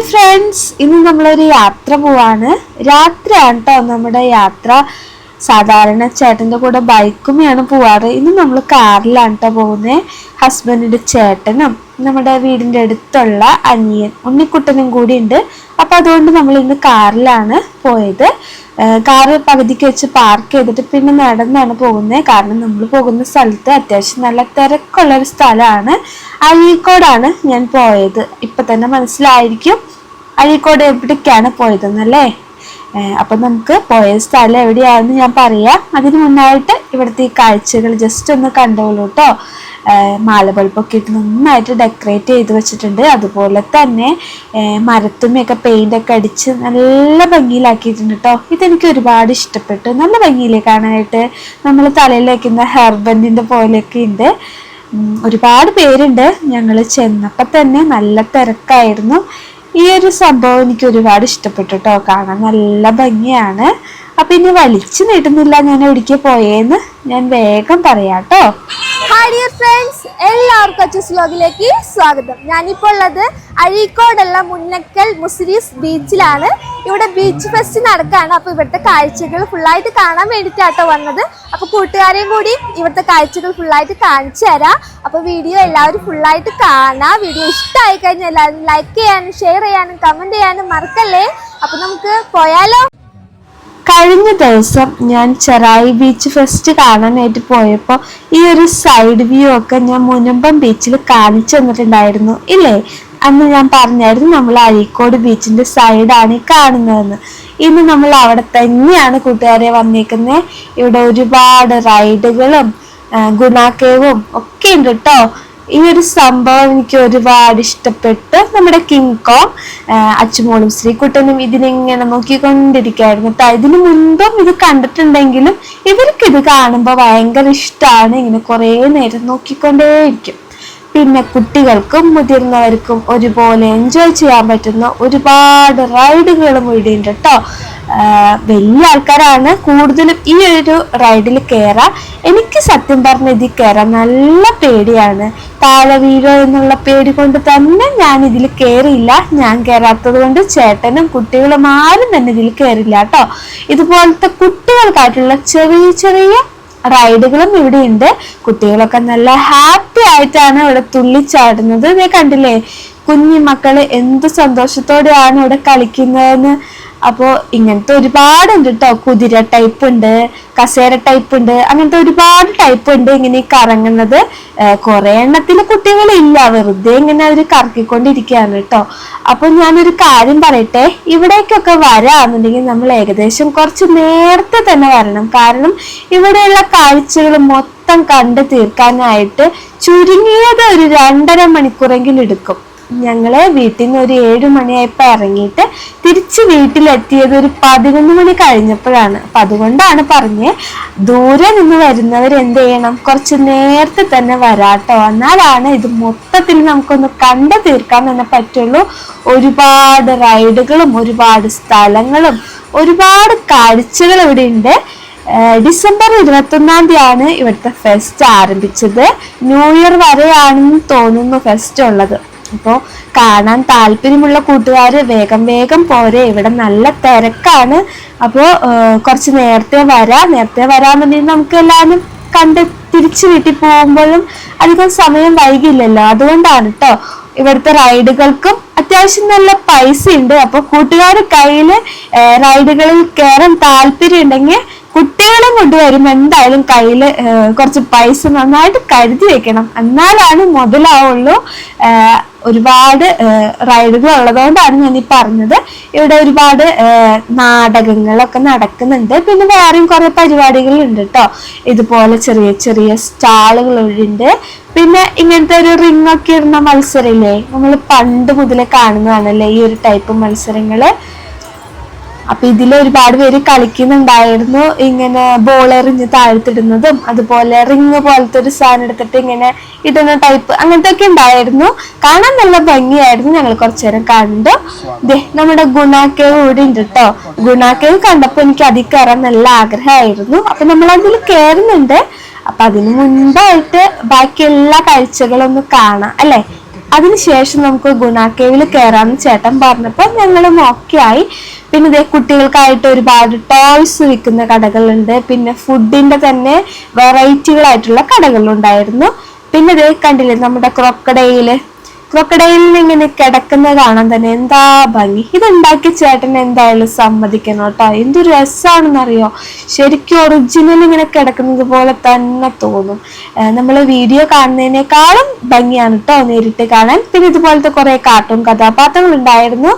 Hi friends ഇന്ന് നമ്മളൊരു യാത്ര പോവാണ്. രാത്രിയാണ് കേട്ടോ നമ്മുടെ യാത്ര. സാധാരണ ചേട്ടന്റെ കൂടെ ബൈക്കുമെയാണ് പോവാറ്. ഇന്ന് നമ്മൾ കാറിലാണ് കേട്ടോ പോകുന്നത് ഹസ്ബൻഡിന്റെ ചേട്ടനും നമ്മുടെ വീടിന്റെ അടുത്തുള്ള അനിയൻ ഉണ്ണിക്കുട്ടനും കൂടി ഉണ്ട് അപ്പോൾ അതുകൊണ്ട് നമ്മൾ ഇന്ന് കാറിലാണ് പോയത്. കാറ് പകുതിക്ക് വെച്ച് പാർക്ക് ചെയ്തിട്ട് പിന്നെ നടന്നാണ് പോകുന്നത് കാരണം നമ്മൾ പോകുന്ന സ്ഥലത്ത് അത്യാവശ്യം നല്ല തിരക്കുള്ള ഒരു സ്ഥലമാണ്. അഴീക്കോടാണ് ഞാൻ പോയത്. ഇപ്പൊ തന്നെ മനസ്സിലായിരിക്കും അഴീക്കോട് എവിടേക്കാണ് പോയതെന്നല്ലേ? അപ്പൊ നമുക്ക് പോയ സ്ഥലം എവിടെയാണെന്ന് ഞാൻ പറയാം. അതിന് മുന്നായിട്ട് ഇവിടുത്തെ ഈ കാഴ്ചകൾ ജസ്റ്റ് ഒന്ന് കണ്ടോളൂ കേട്ടോ മാല ബൾബൊക്കെ ഇട്ട് നന്നായിട്ട് ഡെക്കറേറ്റ് ചെയ്ത് വെച്ചിട്ടുണ്ട്. അതുപോലെ തന്നെ മരത്തുമ്മയൊക്കെ പെയിന്റ് ഒക്കെ അടിച്ച് നല്ല ഭംഗിയിലാക്കിയിട്ടുണ്ട് കേട്ടോ ഇതെനിക്ക് ഒരുപാട് ഇഷ്ടപ്പെട്ടു. നല്ല ഭംഗിയില്ലേ കാണാനായിട്ട്? നമ്മൾ തലയിൽ വയ്ക്കുന്ന ഹെയർ പോലെയൊക്കെ ഉണ്ട് ഒരുപാട് പേരുണ്ട്. ഞങ്ങൾ ചെന്നപ്പോൾ തന്നെ നല്ല തിരക്കായിരുന്നു. ഈ ഒരു സംഭവം എനിക്ക് ഒരുപാട് ഇഷ്ടപ്പെട്ടു കേട്ടോ കാണാൻ നല്ല ഭംഗിയാണ്. അപ്പൊ ഇനി വലിച്ചു നീട്ടുന്നില്ല ഞാൻ എവിടേക്ക് പോയേന്ന് ഞാൻ വേഗം പറയാം കേട്ടോ ഡിയർ ഫ്രണ്ട്സ് എല്ലാവർക്കും അച്ചസ് വ്ലോഗിലേക്ക് സ്വാഗതം. ഞാനിപ്പോൾ ഉള്ളത് അഴീക്കോടുള്ള മുന്നക്കൽ മുസ്ലിസ് ബീച്ചിലാണ്. ഇവിടെ ബീച്ച് ഫെസ്റ്റ് നടക്കുകയാണ് അപ്പോൾ ഇവിടുത്തെ കാഴ്ചകൾ ഫുള്ളായിട്ട് കാണാൻ വേണ്ടിയിട്ടാട്ടോ വന്നത്. അപ്പോൾ കൂട്ടുകാരെയും കൂടി ഇവിടുത്തെ കാഴ്ചകൾ ഫുള്ളായിട്ട് കാണിച്ചു തരാം. അപ്പോൾ വീഡിയോ എല്ലാവരും ഫുള്ളായിട്ട് കാണാം. വീഡിയോ ഇഷ്ടമായി കഴിഞ്ഞാൽ എല്ലാവരും ലൈക്ക് ചെയ്യാനും ഷെയർ ചെയ്യാനും കമന്റ് ചെയ്യാനും മറക്കല്ലേ? അപ്പോൾ നമുക്ക് പോയാലോ? കഴിഞ്ഞ ദിവസം ഞാൻ ചെറായി ബീച്ച് ഫെസ്റ്റ് കാണാനായിട്ട് പോയപ്പോൾ ഈ ഒരു സൈഡ് വ്യൂ ഒക്കെ ഞാൻ മുനമ്പം ബീച്ചിൽ കാണിച്ചു തന്നിട്ടുണ്ടായിരുന്നു. ഇല്ലേ? അന്ന് ഞാൻ പറഞ്ഞായിരുന്നു നമ്മൾ അഴീക്കോട് ബീച്ചിന്റെ സൈഡാണ് ഈ കാണുന്നതെന്ന്. ഇന്ന് നമ്മൾ അവിടെ തന്നെയാണ് കൂട്ടുകാരെ വന്നേക്കുന്നത് ഇവിടെ ഒരുപാട് റൈഡുകളും ഗുണാക്കേവും ഒക്കെ ഉണ്ട് കേട്ടോ ഈ ഒരു സംഭവം എനിക്ക് ഒരുപാട് ഇഷ്ടപ്പെട്ട് നമ്മുടെ കിങ് കോങ് അച്ചുമോളും ശ്രീകുട്ടനും ഇതിനിങ്ങനെ നോക്കിക്കൊണ്ടിരിക്കുകയായിരുന്നു. കേട്ടോ ഇതിനു മുൻപും ഇത് കണ്ടിട്ടുണ്ടെങ്കിലും ഇവർക്ക് ഇത് കാണുമ്പോൾ ഭയങ്കര ഇഷ്ടമാണ് ഇങ്ങനെ കുറേ നേരം നോക്കിക്കൊണ്ടേയിരിക്കും. പിന്നെ കുട്ടികൾക്കും മുതിർന്നവർക്കും ഒരുപോലെ എൻജോയ് ചെയ്യാൻ പറ്റുന്ന ഒരുപാട് റൈഡുകളും ഇവിടെ ഉണ്ട് കേട്ടോ വലിയ ആൾക്കാരാണ്. കൂടുതലും ഈ ഒരു റൈഡിൽ കയറാൻ എനിക്ക് സത്യം പറഞ്ഞ ഇതിൽ കയറാൻ നല്ല പേടിയാണ്. താഴെ വീഴോ എന്നുള്ള പേടി കൊണ്ട് തന്നെ ഞാൻ ഇതിൽ കയറിയില്ല ഞാൻ കയറാത്തത് കൊണ്ട് ചേട്ടനും കുട്ടികളും ആരും തന്നെ ഇതിൽ കയറില്ല കേട്ടോ. ഇതുപോലത്തെ കുട്ടികൾക്കായിട്ടുള്ള ചെറിയ ചെറിയ റൈഡുകളും ഇവിടെ ഉണ്ട് കുട്ടികളൊക്കെ നല്ല ഹാപ്പി ആയിട്ടാണ് ഇവിടെ തുള്ളിച്ചാടുന്നത്. ഇതേ കണ്ടില്ലേ? കുഞ്ഞു മക്കൾ എന്ത് സന്തോഷത്തോടെയാണ് ഇവിടെ കളിക്കുന്നതെന്ന് അപ്പോൾ ഇങ്ങനത്തെ ഒരുപാട് ഉണ്ട് കേട്ടോ കുതിര ടൈപ്പ് ഉണ്ട് കസേര ടൈപ്പ് ഉണ്ട് അങ്ങനത്തെ ഒരുപാട് ടൈപ്പ് ഉണ്ട് ഇങ്ങനെ കറങ്ങുന്നത്. കുറെ എണ്ണത്തിൽ കുട്ടികളില്ല വെറുതെ ഇങ്ങനെ അവർ കറക്കിക്കൊണ്ടിരിക്കുകയാണ് കേട്ടോ അപ്പൊ ഞാനൊരു കാര്യം പറയട്ടെ. ഇവിടേക്കൊക്കെ വരാന്നുണ്ടെങ്കിൽ നമ്മൾ ഏകദേശം കുറച്ച് നേരത്തെ തന്നെ വരണം. കാരണം ഇവിടെയുള്ള കാഴ്ചകൾ മൊത്തം കണ്ടു തീർക്കാനായിട്ട് ചുരുങ്ങിയത് ഒരു രണ്ടര മണിക്കൂറെങ്കിലും എടുക്കും. ഞങ്ങൾ വീട്ടിൽ നിന്ന് ഒരു ഏഴു മണിയായപ്പോ ഇറങ്ങിയിട്ട് തിരിച്ച് വീട്ടിലെത്തിയത് ഒരു പതിനൊന്ന് മണി കഴിഞ്ഞപ്പോഴാണ്. അപ്പൊ അതുകൊണ്ടാണ് പറഞ്ഞ് ദൂരെ നിന്ന് വരുന്നവർ എന്ത് ചെയ്യണം? കുറച്ച് നേരത്തെ തന്നെ വരാട്ടോ. എന്നാലാണ് ഇത് മൊത്തത്തിൽ നമുക്കൊന്ന് കണ്ടു തീർക്കാൻ തന്നെ പറ്റുള്ളൂ. ഒരുപാട് റൈഡുകളും ഒരുപാട് സ്ഥലങ്ങളും ഒരുപാട് കാഴ്ചകൾ ഇവിടെ ഉണ്ട്. ഡിസംബർ ഇരുപത്തൊന്നാം തീയതിയാണ് ഇവിടുത്തെ ഫെസ്റ്റ് ആരംഭിച്ചത്. ന്യൂ ഇയർ വരെയാണെന്ന് തോന്നുന്നു ഫെസ്റ്റ് ഉള്ളത്. അപ്പോൾ കാണാൻ താല്പര്യമുള്ള കൂട്ടുകാർ വേഗം വേഗം പോരെ. ഇവിടെ നല്ല തിരക്കാണ്. അപ്പോൾ കുറച്ച് നേരത്തെ വരാം. നേരത്തെ വരാമെന്നുണ്ടെങ്കിൽ നമുക്ക് എല്ലാവരും കണ്ട് തിരിച്ചു വീട്ടിൽ പോകുമ്പോഴും അധികം സമയം വൈകില്ലല്ലോ. അതുകൊണ്ടാണ് കേട്ടോ ഇവിടുത്തെ റൈഡുകൾക്കും അത്യാവശ്യം നല്ല പൈസ ഉണ്ട് അപ്പൊ കൂട്ടുകാർ കയ്യിൽ റൈഡുകളിൽ കയറാൻ താല്പര്യം ഉണ്ടെങ്കിൽ കുട്ടികളും കൊണ്ടുവരും. എന്തായാലും കയ്യിൽ കുറച്ച് പൈസ നന്നായിട്ട് കരുതി വെക്കണം. എന്നാലാണ് മുതലാവുള്ളൂ ഒരുപാട് റൈഡുകൾ ഉള്ളതുകൊണ്ടാണ് ഞാൻ ഈ പറഞ്ഞത്. ഇവിടെ ഒരുപാട് നാടകങ്ങളൊക്കെ നടക്കുന്നുണ്ട്. പിന്നെ വേറെയും കുറേ പരിപാടികളുണ്ട് കേട്ടോ ഇതുപോലെ ചെറിയ ചെറിയ സ്റ്റാളുകളുണ്ട്. പിന്നെ ഇങ്ങനത്തെ ഒരു റിംഗ് ഒക്കെ ഇടുന്ന മത്സരമില്ലേ? നമ്മൾ പണ്ട് മുതലേ കാണുന്നതാണല്ലേ ഈ ഒരു ടൈപ്പ് മത്സരങ്ങൾ? അപ്പൊ ഇതിൽ ഒരുപാട് പേര് കളിക്കുന്നുണ്ടായിരുന്നു. ഇങ്ങനെ ബോൾ എറിഞ്ഞ് താഴ്ത്തിടുന്നതും അതുപോലെ റിങ് പോലത്തെ ഒരു സാധനം എടുത്തിട്ട് ഇങ്ങനെ ഇടുന്ന ടൈപ്പ് അങ്ങനത്തെ ഒക്കെ ഉണ്ടായിരുന്നു. കാണാൻ നല്ല ഭംഗിയായിരുന്നു. ഞങ്ങൾ കുറച്ചു നേരം കണ്ടു. നമ്മുടെ ഗുണാക്കേവ് കൂടി ഉണ്ട് കേട്ടോ ഗുണാക്കേവ് കണ്ടപ്പോ എനിക്ക് അതിൽ കയറാൻ നല്ല ആഗ്രഹമായിരുന്നു. അപ്പൊ നമ്മൾ അതിൽ കയറുന്നുണ്ട് അപ്പൊ അതിന് മുൻപായിട്ട് ബാക്കി എല്ലാ കാഴ്ചകളൊന്നും കാണാം അല്ലെ? അതിനുശേഷം നമുക്ക് ഗുണാക്കേവിൽ കയറാന്ന് ചേട്ടൻ പറഞ്ഞപ്പോൾ ഞങ്ങളും ഓക്കെ ആയി പിന്നെ ഇതേ കുട്ടികൾക്കായിട്ട് ഒരുപാട് ടോയ്സ് വിൽക്കുന്ന കടകളുണ്ട്. പിന്നെ ഫുഡിന്റെ തന്നെ വെറൈറ്റികളായിട്ടുള്ള കടകളുണ്ടായിരുന്നു. പിന്നെ ഇതേ കണ്ടില്ലേ നമ്മുടെ ക്രൊക്കഡയിൽ ക്രൊക്കഡൈലിൽ ഇങ്ങനെ കിടക്കുന്ന കാണാൻ തന്നെ എന്താ ഭംഗി. ഇതുണ്ടാക്കിയ ചേട്ടൻ എന്തായാലും സമ്മതിക്കണം കേട്ടോ. എന്തൊരു രസമാണെന്നറിയോ ശരിക്കും ഒറിജിനൽ ഇങ്ങനെ കിടക്കുന്നത് പോലെ തന്നെ തോന്നും. നമ്മൾ വീഡിയോ കാണുന്നതിനേക്കാളും ഭംഗിയാണ് കേട്ടോ നേരിട്ട് കാണാൻ. പിന്നെ ഇതുപോലത്തെ കുറെ കാർട്ടൂൺ കഥാപാത്രങ്ങൾ ഉണ്ടായിരുന്നു.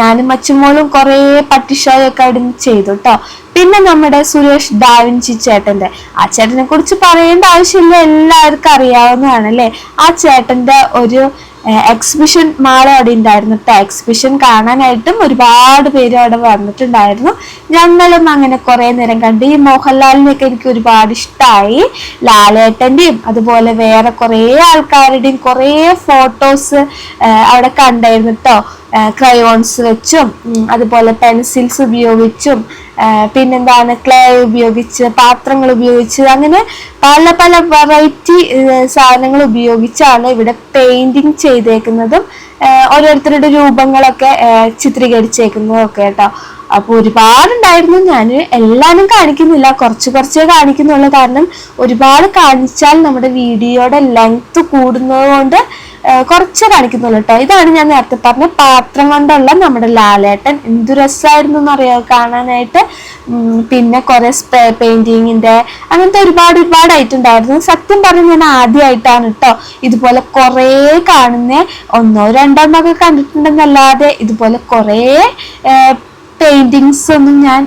ഞാനും അച്ചുമോളും കുറെ പട്ടിഷോയൊക്കെ അവിടെ ചെയ്തു കേട്ടോ. പിന്നെ നമ്മുടെ സുരേഷ് ഡാവിൻചി ചേട്ടന്റെ ആ ചേട്ടനെ കുറിച്ച് പറയേണ്ട ആവശ്യമില്ല എല്ലാവർക്കും അറിയാവുന്നതാണ് അല്ലേ? ആ ചേട്ടന്റെ ഒരു എക്സിബിഷൻ മാൾ അവിടെ ഉണ്ടായിരുന്നു കേട്ടോ എക്സിബിഷൻ കാണാനായിട്ടും ഒരുപാട് പേര് അവിടെ വന്നിട്ടുണ്ടായിരുന്നു. ഞങ്ങളും അങ്ങനെ കുറെ നേരം കണ്ട് ഈ മോഹൻലാലിനെയൊക്കെ എനിക്ക് ഒരുപാട് ഇഷ്ടമായി ലാലേട്ടന്റെയും അതുപോലെ വേറെ കുറെ ആൾക്കാരുടെയും കുറെ ഫോട്ടോസ് അവിടെ കണ്ടായിരുന്നു കേട്ടോ ക്രയോൺസ് വെച്ചും അതുപോലെ പെൻസിൽസ് ഉപയോഗിച്ചും പിന്നെന്താണ് ക്ലേ ഉപയോഗിച്ച് പാത്രങ്ങൾ ഉപയോഗിച്ച് അങ്ങനെ പല പല വെറൈറ്റി സാധനങ്ങൾ ഉപയോഗിച്ചാണ് ഇവിടെ പെയിന്റിങ് ചെയ്തേക്കുന്നതും ഓരോരുത്തരുടെ രൂപങ്ങളൊക്കെ ചിത്രീകരിച്ചേക്കുന്നതും ഒക്കെ കേട്ടോ. അപ്പൊ ഒരുപാടുണ്ടായിരുന്നു. ഞാൻ എല്ലാവരും കാണിക്കുന്നില്ല. കുറച്ച് കുറച്ചേ കാണിക്കുന്നുള്ളൂ. കാരണം ഒരുപാട് കാണിച്ചാൽ നമ്മുടെ വീഡിയോയുടെ ലെങ്ത് കൂടുന്നത് കൊണ്ട് കുറച്ചേ കാണിക്കുന്നുള്ളൂ കേട്ടോ ഇതാണ് ഞാൻ നേരത്തെ പറഞ്ഞ പാത്രം കൊണ്ടുള്ള നമ്മുടെ ലാലേട്ടൻ. എന്തു രസമായിരുന്നു എന്നറിയാം കാണാനായിട്ട്. പിന്നെ കുറെ സ്പ്രേ പെയിന്റിങ്ങിന്റെ അങ്ങനത്തെ ഒരുപാട് ഒരുപാട് ഐറ്റം ഉണ്ടായിരുന്നു. സത്യം പറഞ്ഞ് ഞാൻ ആദ്യമായിട്ടാണ് കേട്ടോ ഇതുപോലെ കുറേ കാണുന്ന. ഒന്നോ രണ്ടോ എന്നൊക്കെ കണ്ടിട്ടുണ്ടെന്നല്ലാതെ ഇതുപോലെ കുറേ പെയിന്റിങ്സ് ഒന്നും ഞാൻ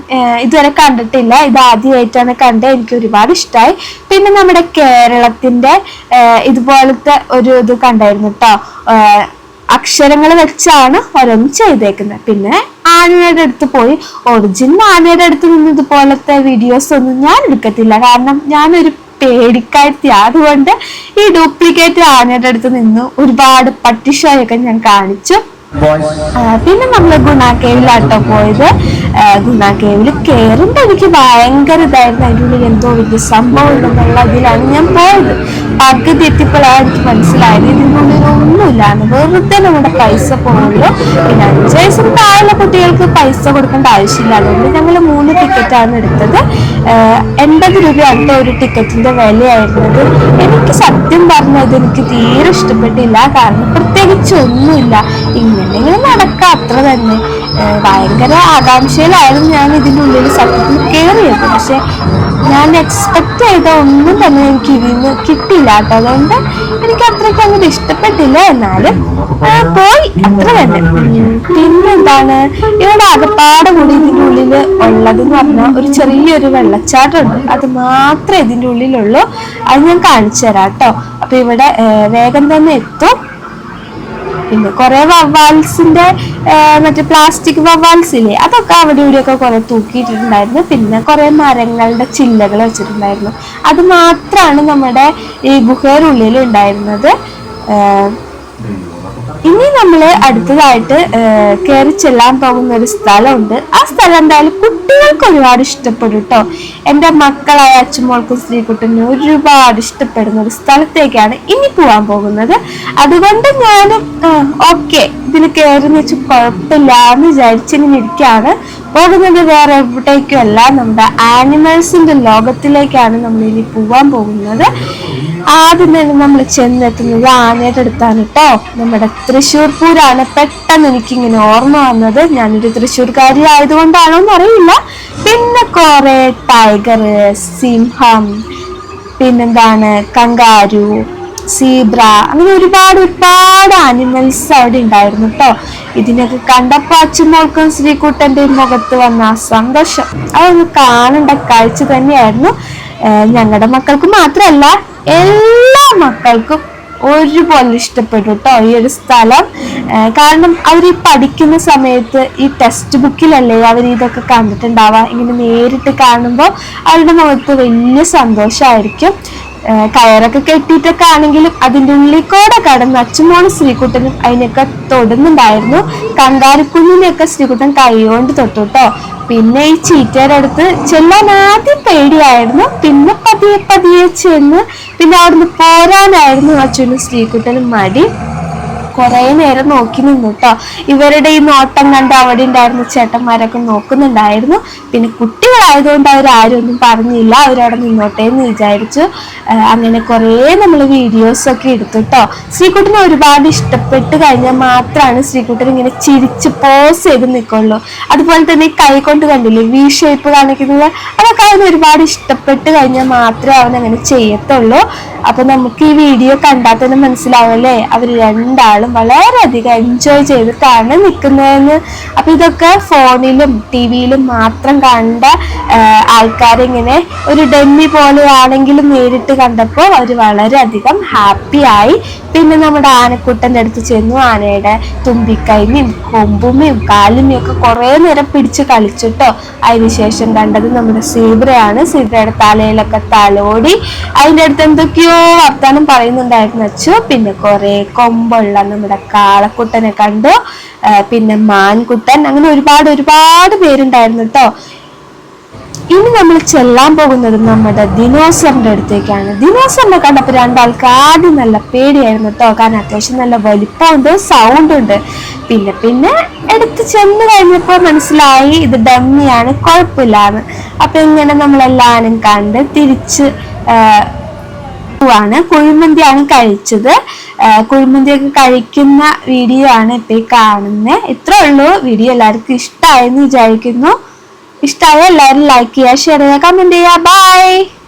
ഇതുവരെ കണ്ടിട്ടില്ല. ഇത് ആദ്യമായിട്ടാണ് കണ്ട് എനിക്ക് ഒരുപാട് ഇഷ്ടമായി പിന്നെ നമ്മുടെ കേരളത്തിന്റെ ഇതുപോലത്തെ ഒരു ഇത് കണ്ടായിരുന്നു കേട്ടോ അക്ഷരങ്ങൾ വെച്ചാണ് ഓരോന്നും ചെയ്തേക്കുന്നത്. പിന്നെ ആനയുടെ അടുത്ത് പോയി. ഒറിജിനൽ ആനയുടെ അടുത്ത് നിന്ന് ഇതുപോലത്തെ വീഡിയോസ് ഒന്നും ഞാൻ എടുക്കത്തില്ല. കാരണം ഞാനൊരു പേടിക്കാഴ്ത്തി അതുകൊണ്ട് ഈ ഡ്യൂപ്ലിക്കേറ്റ് ആനയുടെ അടുത്ത് നിന്ന് ഒരുപാട് പട്ടിഷോയൊക്കെ ഞാൻ കാണിച്ചു. പിന്നെ നമ്മൾ ഗുണ കേവിലാട്ടോ പോയത്. ഗുണ കേവിൽ കയറുമ്പോൾ എനിക്ക് ഭയങ്കര ഇതായിരുന്നു. അതിന്റെ ഉള്ളിൽ എന്തോ വലിയ സംഭവം ഉണ്ടെന്നുള്ള ഇതിലാണ് ഞാൻ പോയത്. പകുതി എത്തിയപ്പോഴാണ് എനിക്ക് മനസ്സിലായത് ഇതിനുള്ളിൽ ഒന്നുമില്ലാന്ന് വെറുതെ നമ്മുടെ പൈസ പോകുള്ളൂ പിന്നെ അഞ്ച് വയസ്സിന് താഴെയുള്ള കുട്ടികൾക്ക് പൈസ കൊടുക്കേണ്ട ആവശ്യമില്ല. അതുകൊണ്ട് ഞങ്ങൾ മൂന്ന് ടിക്കറ്റാണ് എടുത്തത്. എൺപത് രൂപയാണ് ഒരു ടിക്കറ്റിന്റെ വിലയായിരുന്നത്. എനിക്ക് സത്യം പറഞ്ഞത് എനിക്ക് തീരെ ഇഷ്ടപ്പെട്ടില്ല. കാരണം പ്രത്യേകിച്ച് ഒന്നുമില്ല. ഇങ്ങനെങ്കിലും നടക്കാം അത്ര തന്നെ. ഭയങ്കര ആകാംക്ഷയിലായിരുന്നു ഞാൻ ഇതിന്റെ ഉള്ളിൽ സത്യത്തിൽ കയറിയത്. പക്ഷെ ഞാൻ എക്സ്പെക്ട് ചെയ്ത ഒന്നും തന്നെ എനിക്ക് ഇതിൽ നിന്ന് കിട്ടിയില്ല കേട്ടോ. അതുകൊണ്ട് എനിക്ക് അത്രയ്ക്ക് അങ്ങോട്ട് ഇഷ്ടപ്പെട്ടില്ല. എന്നാലും പോയി. അത്ര തന്നെ. പിന്നെന്താണ്? ഇവിടെ അകപ്പാട് കൂടി ഇതിന്റെ ഉള്ളിൽ ഉള്ളതെന്ന് പറഞ്ഞാൽ ഒരു ചെറിയൊരു വെള്ളച്ചാട്ടമുണ്ട്. അത് മാത്രമേ ഇതിന്റെ ഉള്ളിലുള്ളൂ. അത് ഞാൻ കാണിച്ചു തരാം കേട്ടോ. അപ്പൊ ഇവിടെ വേഗം തന്നെ എത്തും. പിന്നെ കുറെ വവ്വാൽസിന്റെ മറ്റേ പ്ലാസ്റ്റിക് വവാൽസ് ഇല്ലേ അതൊക്കെ അവിടെ ഇവിടെയൊക്കെ കുറെ തൂക്കിയിട്ടുണ്ടായിരുന്നു പിന്നെ കുറെ മരങ്ങളുടെ ചില്ലകൾ വെച്ചിട്ടുണ്ടായിരുന്നു. അത് മാത്രമാണ് നമ്മുടെ ഈ ഗുഹയുടെ ഉണ്ടായിരുന്നത് ഇനി നമ്മൾ അടുത്തതായിട്ട് കയറി ചെല്ലാൻ പോകുന്ന ഒരു സ്ഥലമുണ്ട്. ആ സ്ഥലം എന്തായാലും കുട്ടികൾക്ക് ഒരുപാട് ഇഷ്ടപ്പെടും കേട്ടോ. എന്റെ മക്കളായ അച്ഛമോൾക്കും സ്ത്രീക്കുട്ടിനും ഒരുപാട് ഇഷ്ടപ്പെടുന്ന ഒരു സ്ഥലത്തേക്കാണ് ഇനി പോകാൻ പോകുന്നത്. അതുകൊണ്ട് ഞാനും ഓക്കെ ഇതിൽ കയറി വെച്ച് കുഴപ്പമില്ല എന്ന് വിചാരിച്ചിങ്ങനെ ഇരിക്കുകയാണ്. പോകുന്നത് വേറെ എവിടേക്കും അല്ല. നമ്മുടെ ആനിമൽസിന്റെ ലോകത്തിലേക്കാണ് നമ്മൾ ഇനി പോവാൻ പോകുന്നത്. ആദ്യം തന്നെ നമ്മൾ ചെന്നെത്തുന്നത് ആനയുടെ അടുത്താണ് കേട്ടോ. നമ്മുടെ തൃശ്ശൂർ പൂരാണ് പെട്ടെന്ന് എനിക്കിങ്ങനെ ഓർമ്മ വന്നത്. ഞാനൊരു തൃശ്ശൂർക്കാരി ആയതുകൊണ്ടാണോ എന്ന് അറിയില്ല. പിന്നെ കുറേ ടൈഗർ സിംഹം പിന്നെന്താണ് കങ്കാരു സീബ്ര അങ്ങനെ ഒരുപാട് ഒരുപാട് ആനിമൽസ് അവിടെ ഉണ്ടായിരുന്നു കേട്ടോ ഇതിനൊക്കെ കണ്ടപ്പോ അച്ഛനോൾക്കും ശ്രീകുട്ടന്റെ മുഖത്ത് വന്ന സന്തോഷം. അതൊന്ന് കാണേണ്ട കാഴ്ച തന്നെയായിരുന്നു. ഞങ്ങളുടെ മക്കൾക്ക് മാത്രമല്ല എല്ലാ മക്കൾക്കും ഒരുപോലെ ഇഷ്ടപ്പെട്ടു കേട്ടോ ഈ ഒരു സ്ഥലം. കാരണം അവർ ഈ പഠിക്കുന്ന സമയത്ത് ഈ ടെക്സ്റ്റ് ബുക്കിലല്ലേ അവർ ഇതൊക്കെ കണ്ടിട്ടുണ്ടാവുക? ഇങ്ങനെ നേരിട്ട് കാണുമ്പോൾ അവരുടെ മുഖത്ത് വലിയ സന്തോഷമായിരിക്കും കയറൊക്കെ കെട്ടിയിട്ടൊക്കെ ആണെങ്കിലും അതിന്റെ ഉള്ളിൽ കൂടെ കടന്ന് അച്ഛനോളും ശ്രീകുട്ടനും അതിനൊക്കെ തൊടുന്നുണ്ടായിരുന്നു. കങ്കാരിക്കുഞ്ഞിനെയൊക്കെ ശ്രീകുട്ടൻ കൈകൊണ്ട് തൊട്ടു കേട്ടോ പിന്നെ ഈ ചീറ്റയുടെ അടുത്ത് ചെല്ലാൻ ആദ്യം പേടിയായിരുന്നു. പിന്നെ പതിയെ പതിയെ ചെന്ന് പിന്നെ അവിടുന്ന് പോരാനായിരുന്നു അച്ഛനും ശ്രീകുട്ടനും മടി. കുറേ നേരം നോക്കി നിന്നു കേട്ടോ ഇവരുടെ ഈ നോട്ടം കണ്ട് അവിടെ ഉണ്ടായിരുന്ന ചേട്ടന്മാരൊക്കെ നോക്കുന്നുണ്ടായിരുന്നു. പിന്നെ കുട്ടികളായതുകൊണ്ട് അവരാരും ഒന്നും പറഞ്ഞില്ല. അവരവിടെ നിന്നോട്ടെ എന്ന് വിചാരിച്ചു. അങ്ങനെ കുറേ നമ്മൾ വീഡിയോസ് ഒക്കെ എടുത്തു കേട്ടോ ശ്രീകുട്ടിനെ ഒരുപാട് ഇഷ്ടപ്പെട്ട് കഴിഞ്ഞാൽ മാത്രമാണ് ശ്രീകുട്ടൻ ഇങ്ങനെ ചിരിച്ച് പോസ് ചെയ്ത് നിൽക്കുള്ളൂ അതുപോലെ തന്നെ ഈ കൈ കൊണ്ട് കണ്ടില്ലേ വി ഷേപ്പ് കാണിക്കുന്നത്? അതൊക്കെ അവന് ഒരുപാട് ഇഷ്ടപ്പെട്ട് കഴിഞ്ഞാൽ മാത്രമേ അവൻ അങ്ങനെ ചെയ്യത്തുള്ളൂ. അപ്പൊ നമുക്ക് ഈ വീഡിയോ കണ്ടാൽ തന്നെ മനസ്സിലാവല്ലേ അവർ രണ്ടാളും വളരെയധികം എൻജോയ് ചെയ്തിട്ടാണ് നിൽക്കുന്നതെന്ന് അപ്പൊ ഇതൊക്കെ ഫോണിലും ടി വിയിലും മാത്രം കണ്ട ആൾക്കാരിങ്ങനെ ഒരു ഡെമ്മി പോലെയാണെങ്കിലും നേരിട്ട് കണ്ടപ്പോൾ അവർ വളരെയധികം ഹാപ്പിയായി പിന്നെ നമ്മുടെ ആനക്കുട്ടന്റെ അടുത്ത് ചെന്നു. ആനയുടെ തുമ്പിക്കൈമയും കൊമ്പുമയും കാലുമയും ഒക്കെ കുറേ നേരം പിടിച്ച് കളിച്ചിട്ടോ. അതിനുശേഷം കണ്ടത് നമ്മുടെ സീബ്രയാണ്. സീബ്രയുടെ തലയിലൊക്കെ തലോടി. അതിന്റെ അടുത്ത് എന്തൊക്കെയോ വർത്താനം പറയുന്നുണ്ടായിരുന്നു അച്ചു. പിന്നെ കുറെ കൊമ്പുള്ള നമ്മുടെ കാളക്കുട്ടനെ കണ്ടു. പിന്നെ മാൻകുട്ടൻ. അങ്ങനെ ഒരുപാട് ഒരുപാട് പേരുണ്ടായിരുന്നു കേട്ടോ ഇനി നമ്മൾ ചെല്ലാൻ പോകുന്നത് നമ്മുടെ ദിനോസറിന്റെ അടുത്തേക്കാണ്. ദിനോസറിനെ കണ്ടപ്പോൾ രണ്ടാൾക്ക് ആദ്യം നല്ല പേടിയായിരുന്നു കേട്ടോ കാരണം അത്യാവശ്യം നല്ല വലിപ്പമുണ്ട് സൗണ്ട് ഉണ്ട് പിന്നെ പിന്നെ എടുത്ത് ചെന്ന് കഴിഞ്ഞപ്പോൾ മനസ്സിലായി ഇത് ഡമ്മിയാണ് കുഴപ്പമില്ലാന്ന്. അപ്പൊ ഇങ്ങനെ നമ്മളെല്ലാവരും കണ്ട് തിരിച്ച് ആണ് കുഴിമന്തിയാണ് കഴിച്ചത്. കുഴിമന്തി ഒക്കെ കഴിക്കുന്ന വീഡിയോ ആണ് ഇപ്പൊ ഈ കാണുന്നത് ഇത്രേ ഉള്ളൂ. വീഡിയോ എല്ലാവർക്കും ഇഷ്ടമായെന്ന് വിചാരിക്കുന്നു. ഇഷ്ടമായ എല്ലാവരും ലൈക്ക് ചെയ്യുക ഷെയർ ചെയ്യുക കമന്റ് ചെയ്യുക. ബൈ